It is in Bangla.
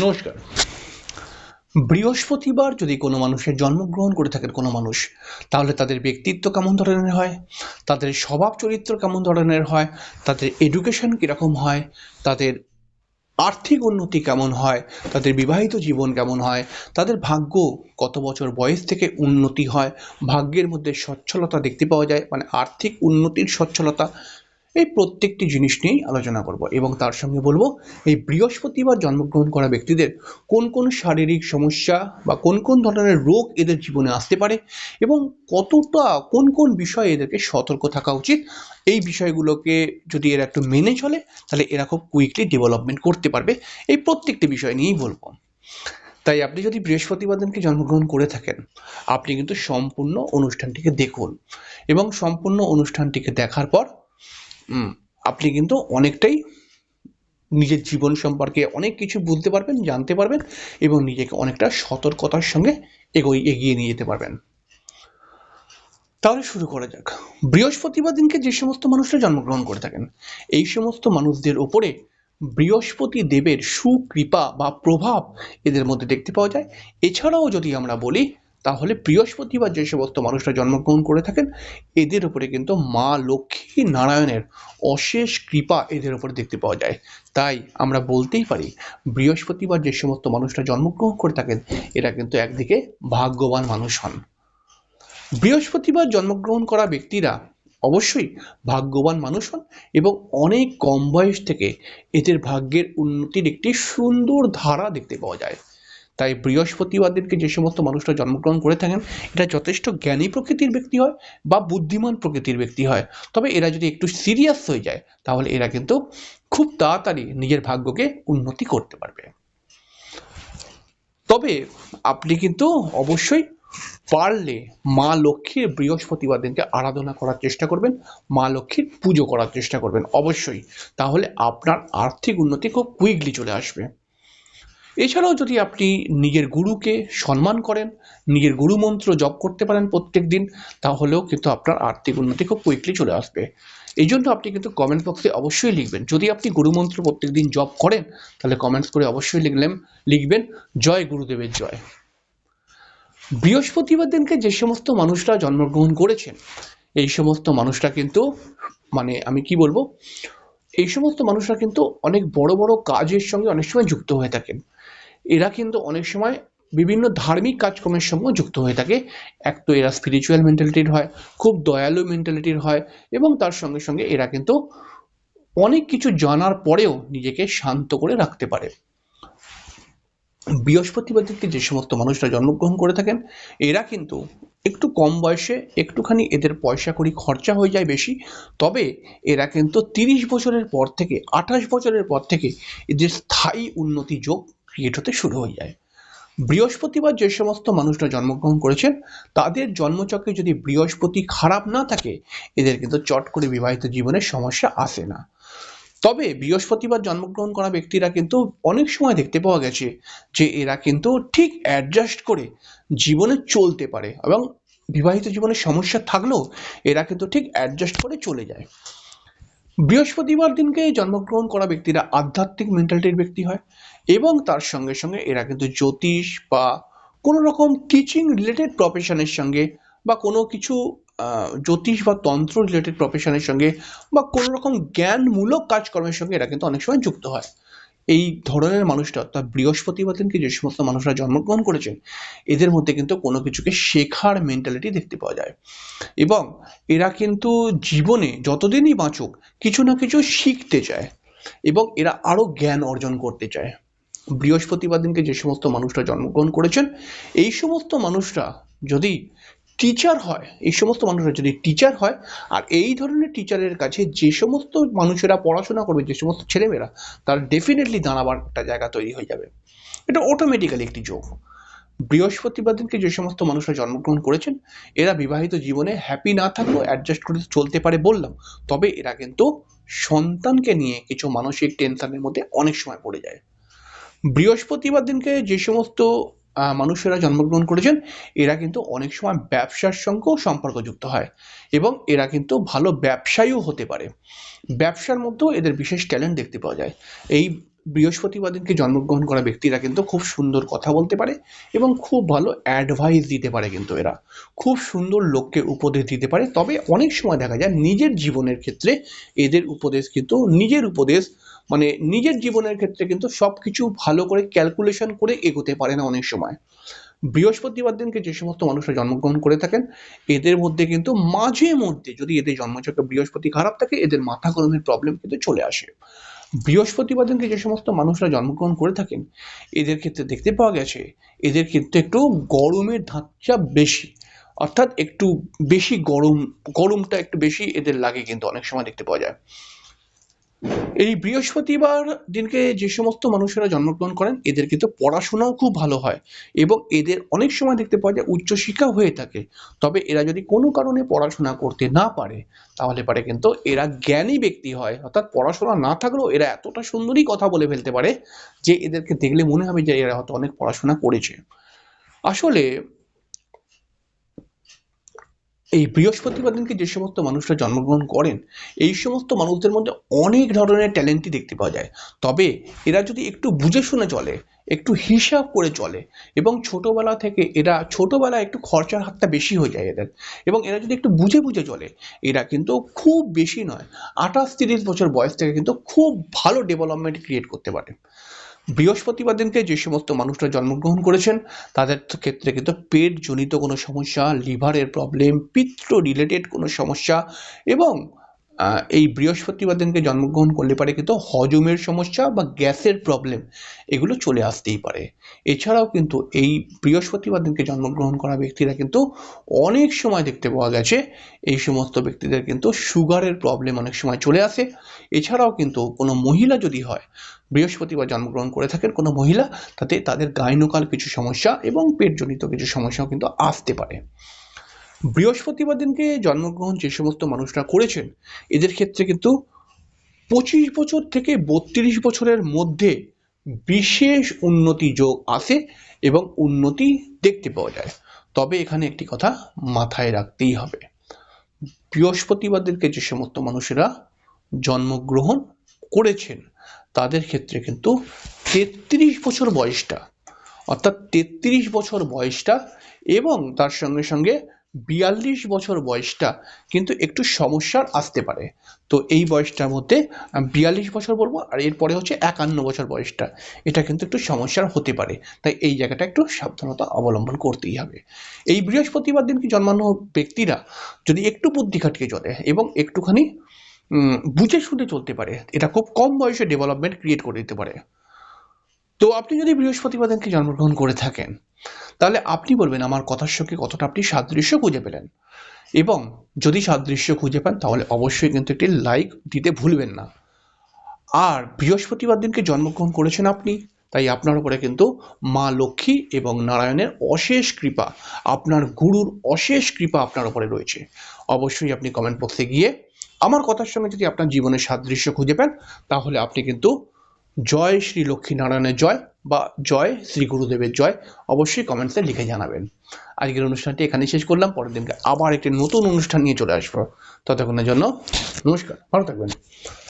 নমস্কার। বৃহস্পতিবার যদি কোনো মানুষের জন্মগ্রহণ করে থাকেন কোনো মানুষ, তাহলে তাদের ব্যক্তিত্ব কেমন ধরনের হয়? তাদের স্বভাব চরিত্র কেমন ধরনের হয়? তাদের এডুকেশন কীরকম হয়? তাদের আর্থিক উন্নতি কেমন হয়? তাদের বিবাহিত জীবন কেমন হয়? তাদের ভাগ্য কত বছর বয়স থেকে উন্নতি হয়? ভাগ্যের মধ্যে সচ্ছলতা দেখতে পাওয়া যায়? মানে আর্থিক উন্নতির সচ্ছলতা এই প্রত্যেকটি জিনিস নিয়েই আলোচনা করব এবং তার সঙ্গে বলব, এই বৃহস্পতিবার জন্মগ্রহণ করা ব্যক্তিদের কোন কোন শারীরিক সমস্যা বা কোন কোন ধরনের রোগ এদের জীবনে আসতে পারে এবং কতটা, কোন কোন বিষয়ে এদেরকে সতর্ক থাকা উচিত, এই বিষয়গুলোকে যদি এরা একটু মেনে চলে, তাহলে এরা খুব কুইকলি ডেভেলপমেন্ট করতে পারবে। এই প্রত্যেকটি বিষয় নিয়েই বলব। তাই আপনি যদি বৃহস্পতিবার দিনকে জন্মগ্রহণ করে থাকেন, আপনি কিন্তু সম্পূর্ণ অনুষ্ঠানটিকে দেখুন এবং সম্পূর্ণ অনুষ্ঠানটিকে দেখার পর আপনি কিন্তু অনেকটাই নিজের জীবন সম্পর্কে অনেক কিছু বুঝতে পারবেন, জানতে পারবেন এবং নিজেকে অনেকটা সতর্কতার সঙ্গে এগোই এগিয়ে নিয়ে যেতে পারবেন। তাহলে শুরু করা যাক। বৃহস্পতিবার দিনকে যে সমস্ত মানুষরা জন্মগ্রহণ করে থাকেন, এই সমস্ত মানুষদের ওপরে বৃহস্পতি দেবের সুকৃপা বা প্রভাব এদের মধ্যে দেখতে পাওয়া যায়। এছাড়াও যদি আমরা বলি তাহলে বৃহস্পতিবার যে সমস্ত মানুষরা জন্মগ্রহণ করে থাকেন, এদের উপরে কিন্তু মা লক্ষ্মী নারায়ণের অশেষ কৃপা এদের উপরে দেখতে পাওয়া যায়। তাই আমরা বলতেই পারি, বৃহস্পতিবার যে সমস্ত মানুষরা জন্মগ্রহণ করে থাকেন, এরা কিন্তু একদিকে ভাগ্যবান মানুষ হন। বৃহস্পতিবার জন্মগ্রহণ করা ব্যক্তিরা অবশ্যই ভাগ্যবান মানুষ হন এবং অনেক কম বয়স থেকে এদের ভাগ্যের উন্নতির একটি সুন্দর ধারা দেখতে পাওয়া যায়। তাই বৃহস্পতিবারদেরকে যে সমস্ত মানুষরা জন্মগ্রহণ করে থাকেন এটা যথেষ্ট জ্ঞানী প্রকৃতির ব্যক্তি হয় বা বুদ্ধিমান প্রকৃতির ব্যক্তি হয়। তবে এরা যদি একটু সিরিয়াস হয়ে যায়, তাহলে এরা কিন্তু খুব তাড়াতাড়ি নিজের ভাগ্যকে উন্নতি করতে পারবে। তবে আপনি কিন্তু অবশ্যই পারলে মা লক্ষ্মীর বৃহস্পতিবার দিনকে আরাধনা করার চেষ্টা করবেন, মা লক্ষ্মীর পুজো করার চেষ্টা করবেন অবশ্যই। তাহলে আপনার আর্থিক উন্নতি খুব কুইকলি চলে আসবে। এছাড়াও যদি আপনি নিজের গুরুকে সম্মান করেন, নিজের গুরু মন্ত্র জপ করতে পারেন প্রত্যেক দিন, তাহলেও কিন্তু আপনার আর্থিক উন্নতি খুব কুইকলি চলে আসবে। এই জন্য আপনি কিন্তু কমেন্ট বক্সে অবশ্যই লিখবেন। যদি আপনি গুরুমন্ত্র প্রত্যেক দিন জপ করেন, তাহলে কমেন্টস করে অবশ্যই লিখলেন লিখবেন, জয় গুরুদেবের জয়। বৃহস্পতিবার দিনকে যে সমস্ত মানুষরা জন্মগ্রহণ করেছেন, এই সমস্ত মানুষরা কিন্তু মানে আমি কি বলব, এই সমস্ত মানুষরা কিন্তু অনেক বড় বড় কাজের সঙ্গে অনেক সময় যুক্ত হয়ে থাকেন। এরা কিন্তু অনেক সময় বিভিন্ন ধার্মিক কাজকর্মের সঙ্গেও যুক্ত হয়ে থাকে। এক তো এরা স্পিরিচুয়াল মেন্টালিটির হয়, খুব দয়ালু মেন্টালিটির হয় এবং তার সঙ্গে সঙ্গে এরা কিন্তু অনেক কিছু জানার পরেও নিজেকে শান্ত করে রাখতে পারে। বৃহস্পতিবার দিনকে যে সমস্ত মানুষরা জন্মগ্রহণ করে থাকেন, এরা কিন্তু একটু কম বয়সে একটুখানি এদের পয়সা করি খরচা হয়ে যায় বেশি। তবে এরা কিন্তু তিরিশ বছরের পর থেকে, আঠাশ বছরের পর থেকে এদের স্থায়ী উন্নতি যোগ ক্রিয়েট হতে শুরু হয়ে যায়। বৃহস্পতিবার যে সমস্ত মানুষরা জন্মগ্রহণ করেছেন, তাদের জন্মচক্রে যদি বৃহস্পতি খারাপ না থাকে, এদের কিন্তু চট করে বিবাহিত জীবনের সমস্যা আসে না। তবে বৃহস্পতিবার জন্মগ্রহণ করা ব্যক্তিরা কিন্তু অনেক সময় দেখতে পাওয়া গেছে যে এরা কিন্তু ঠিক অ্যাডজাস্ট করে জীবনে চলতে পারে এবং বিবাহিত জীবনে সমস্যা থাকলেও এরা কিন্তু ঠিক অ্যাডজাস্ট করে চলে যায়। বৃহস্পতিবার দিনকে জন্মগ্রহণ করা ব্যক্তিরা আধ্যাত্মিক মেন্টালিটির ব্যক্তি হয় এবং তার সঙ্গে সঙ্গে এরা কিন্তু জ্যোতিষ বা কোনো রকম টিচিং রিলেটেড প্রফেশনের সঙ্গে বা কোনো কিছু জ্যোতিষ বা তন্ত্র রিলেটেড প্রফেশনের সঙ্গে বা কোনো রকম জ্ঞানমূলক কাজকর্মের সঙ্গে এরা কিন্তু অনেক সময় যুক্ত হয়। এই ধরনের মানুষটা, অর্থাৎ বৃহস্পতিবার দিনকে যে সমস্ত মানুষরা জন্মগ্রহণ করেছেন, এদের মধ্যে কিন্তু কোনো কিছুকে শেখার মেন্টালিটি দেখতে পাওয়া যায়। এবং এরা কিন্তু জীবনে যতদিনই বাঁচুক, কিছু না কিছু শিখতে চায় এবং এরা আরও জ্ঞান অর্জন করতে চায়। বৃহস্পতিবার দিনকে যে সমস্ত মানুষরা জন্মগ্রহণ করেছেন, এই সমস্ত মানুষরা যদি টিচার হয়, এই সমস্ত মানুষরা যদি টিচার হয়, আর এই ধরনের টিচারের কাছে যে সমস্ত মানুষেরা পড়াশোনা করবে, যে সমস্ত ছেলেমেয়েরা, তার ডেফিনেটলি দাঁড়াবার একটা জায়গা তৈরি হয়ে যাবে। এটা অটোমেটিক্যালি একটি যোগ। বৃহস্পতিবার দিনকে যে সমস্ত মানুষরা জন্মগ্রহণ করেছেন, এরা বিবাহিত জীবনে হ্যাপি না থাকলেও অ্যাডজাস্ট করে চলতে পারে বললাম। তবে এরা কিন্তু সন্তানকে নিয়ে কিছু মানসিক টেনশনের মধ্যে অনেক সময় পড়ে যায়। বৃহস্পতিবার দিনকে যে সমস্ত মানুষেরা জন্মগ্রহণ করেছেন, এরা কিন্তু অনেক সময় ব্যবসার সঙ্গেও সম্পর্কযুক্ত হয় এবং এরা কিন্তু ভালো ব্যবসায়ীও হতে পারে। ব্যবসার মধ্যেও এদের বিশেষ ট্যালেন্ট দেখতে পাওয়া যায়। এই বৃহস্পতিবার দিনকে জন্মগ্রহণ করা ব্যক্তিরা কিন্তু খুব সুন্দর কথা বলতে পারে এবং খুব ভালো অ্যাডভাইস দিতে পারে কিন্তু এরা। খুব সুন্দর লোককে উপদেশ দিতে পারে, তবে অনেক সময় দেখা যায় নিজের জীবনের ক্ষেত্রে এদের উপদেশ কিন্তু নিজের উপদেশ মানে নিজের জীবনের ক্ষেত্রে কিন্তু সব কিছু ভালো করে ক্যালকুলেশন করে এগোতে পারে না অনেক সময়। বৃহস্পতিবার দিনকে যে সমস্ত মানুষরা জন্মগ্রহণ করে থাকেন, এদের মধ্যে কিন্তু মাঝে মধ্যে যদি এদের জন্মচক্রে বৃহস্পতি খারাপ থাকে, এদের মাথা গরমের প্রবলেম কিন্তু চলে আসে। বৃহস্পতিবার দিনকে যে সমস্ত মানুষরা জন্মগ্রহণ করে থাকেন, এদের ক্ষেত্রে দেখতে পাওয়া গেছে, এদের ক্ষেত্রে একটু গরমের ধাঁচা বেশি। অর্থাৎ একটু বেশি গরম, গরমটা একটু বেশি এদের লাগে কিন্তু অনেক সময় দেখতে পাওয়া যায়। এই বৃহস্পতিবার দিনকে যে সমস্ত মানুষেরা জন্মগ্রহণ করেন, এদের কিন্তু পড়াশোনাও খুব ভালো হয় এবং এদের অনেক সময় দেখতে পাওয়া যায় উচ্চশিক্ষা হয়ে থাকে। তবে এরা যদি কোনো কারণে পড়াশোনা করতে না পারে, তাহলে পারে কিন্তু এরা জ্ঞানী ব্যক্তি হয়। অর্থাৎ পড়াশোনা না থাকলেও এরা এতটা সুন্দরই কথা বলে ফেলতে পারে যে এদেরকে দেখলে মনে হবে যে এরা হয়তো অনেক পড়াশোনা করেছে। আসলে এই বৃহস্পতিবার দিনকে যে সমস্ত মানুষরা জন্মগ্রহণ করেন, এই সমস্ত মানুষদের মধ্যে অনেক ধরনের ট্যালেন্টই দেখতে পাওয়া যায়। তবে এরা যদি একটু বুঝে শুনে চলে, একটু হিসাব করে চলে, এবং ছোটবেলা থেকে এরা, ছোটবেলায় একটু খরচার হাতটা বেশি হয়ে যায় এদের, এবং এরা যদি একটু বুঝে বুঝে চলে, এরা কিন্তু খুব বেশি নয়, আঠাশ তিরিশ বছর বয়স থেকে কিন্তু খুব ভালো ডেভেলপমেন্ট ক্রিয়েট করতে পারে। বৃহস্পতিবার দিনকে যে সমস্ত মানুষরা জন্মগ্রহণ করেছেন, তাদের ক্ষেত্রে কিন্তু পেট জনিত কোনো সমস্যা, লিভারের প্রবলেম পিত্ত রিলেটেড কোনো সমস্যা এবং এই বৃহস্পতিবার দিনকে জন্মগ্রহণ করলে পারে কিন্তু হজমের সমস্যা বা গ্যাসের প্রবলেম এগুলো চলে আসতেই পারে। এছাড়াও কিন্তু এই বৃহস্পতিবার দিনকে জন্মগ্রহণ করা ব্যক্তিরা কিন্তু অনেক সময় দেখতে পাওয়া গেছে, এই সমস্ত ব্যক্তিদের কিন্তু সুগারের প্রবলেম অনেক সময় চলে আসে। এছাড়াও কিন্তু কোনো মহিলা যদি হয়, বৃহস্পতিবার জন্মগ্রহণ করে থাকেন কোনো মহিলা, তাতে তাদের গাইনোকাল কিছু সমস্যা এবং পেটজনিত কিছু সমস্যাও কিন্তু আসতে পারে। বৃহস্পতিবার দিনকে জন্মগ্রহণ যে সমস্ত মানুষরা করেছেন, এদের ক্ষেত্রে কিন্তু পঁচিশ বছর থেকে বত্রিশ বছরের মধ্যে বিশেষ উন্নতি যোগ আসে এবং উন্নতি দেখতে পাওয়া যায়। তবে এখানে একটি কথা মাথায় রাখতেই হবে। বৃহস্পতিবার দিনকে যে সমস্ত মানুষেরা জন্মগ্রহণ করেছেন, তাদের ক্ষেত্রে কিন্তু তেত্রিশ বছর বয়সটা, অর্থাৎ তেত্রিশ বছর বয়সটা এবং তার সঙ্গে সঙ্গে বিয়াল্লিশ বছর বয়সটা কিন্তু একটু সমস্যার আসতে পারে। তো এই বয়সটার মধ্যে বিয়াল্লিশ বছর বলব আর এরপরে হচ্ছে একান্ন বছর বয়সটা। এটা কিন্তু একটু সমস্যার হতে পারে। তাই এই জায়গাটা একটু সাবধানতা অবলম্বন করতেই হবে। এই বৃহস্পতিবার দিনকে জন্মানো ব্যক্তিরা যদি একটু বুদ্ধি খাটিয়ে চলে এবং একটুখানি বুঝে শুনে চলতে পারে, এটা খুব কম বয়সে ডেভেলপমেন্ট ক্রিয়েট করে দিতে পারে। তো আপনি যদি বৃহস্পতিবার দিনকে জন্মগ্রহণ করে থাকেন তাহলে আপনি বলবেন, আমার কথার সঙ্গে কতটা আপনি সাদৃশ্য খুঁজে পেলেন? এবং যদি সাদৃশ্য খুঁজে পান, তাহলে অবশ্যই কিন্তু একটি লাইক দিতে ভুলবেন না। আর বৃহস্পতিবার দিনকে জন্মগ্রহণ করেছেন আপনি, তাই আপনার উপরে কিন্তু মা লক্ষ্মী এবং নারায়ণের অশেষ কৃপা, আপনার গুরুর অশেষ কৃপা আপনার উপরে রয়েছে। অবশ্যই আপনি কমেন্ট বক্সে গিয়ে আমার কথার সঙ্গে যদি আপনার জীবনের সাদৃশ্য খুঁজে পান, তাহলে আপনি কিন্তু জয় শ্রী লক্ষ্মী নারায়ণের জয় বা জয়, শ্রী গুরুদেবের জয় অবশ্যই কমেন্টসে লিখে জানাবেন। আজকের অনুষ্ঠানটি এখানেই শেষ করলাম। পরের দিনকে আবার একটি নতুন অনুষ্ঠান নিয়ে চলে আসব। ততক্ষণের জন্য নমস্কার। ভালো থাকবেন।